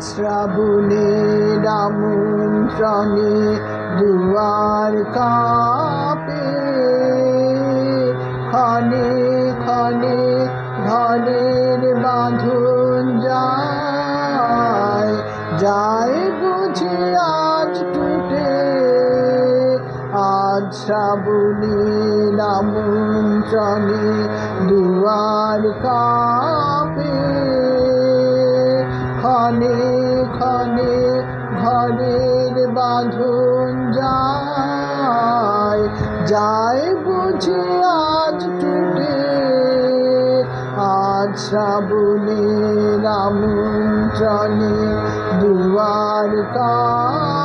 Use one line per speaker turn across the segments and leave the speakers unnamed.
শ্রাবণে রামন্ত্রণে দুয়ার কাপে। ক্ষণে ক্ষণে ঘরের বাঁধন যায় যায় বুঝি আজ টুটে। আজ শ্রাবণে রামন্ত্রণে দুয়ার কাপে। ঘরের বাঁধন যায় যায় বুঝে আজ টুটে। আজ শ্রাবণের আমন্ত্রণে দুয়ার কাপে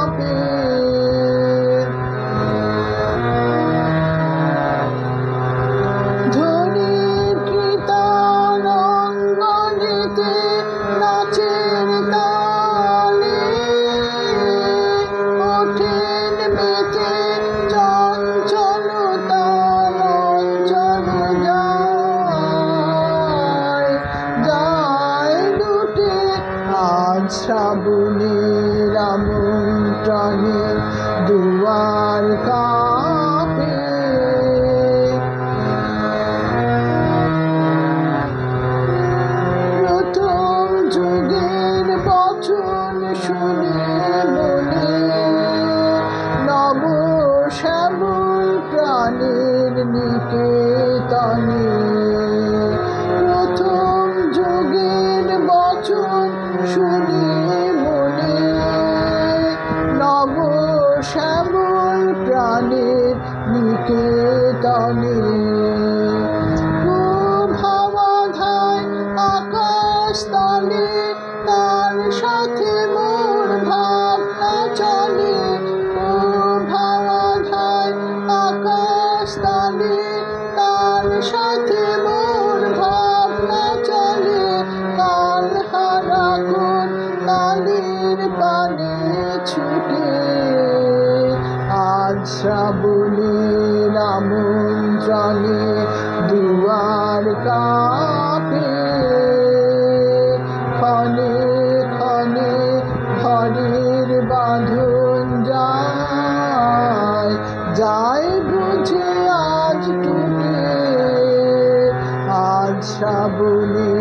আজ শ্রাবণে রামন্ত্রণে দুয়ার কাপে। প্রথম যুগের বচন শুনে বলে নব শ্যামল প্রাণের নিকেতনে প্রাণের নিকেতনে ভাবাধায় আকাশ তলে, তার সাথে মোর ভাবনা চলে। ও ভাবাধায় আকাশ তলে, তার সাথে মোর ভাবনা চলে। কাল হারা কোন তালির পানে ছুটে। আজ শ্রাবণে রামন্ত্রণে দুয়ার কাপে ক্ষণে ক্ষণে ঘরের বাঁধন যায়। যায় বুঝে আজ টুটে আজ শ্রাবণে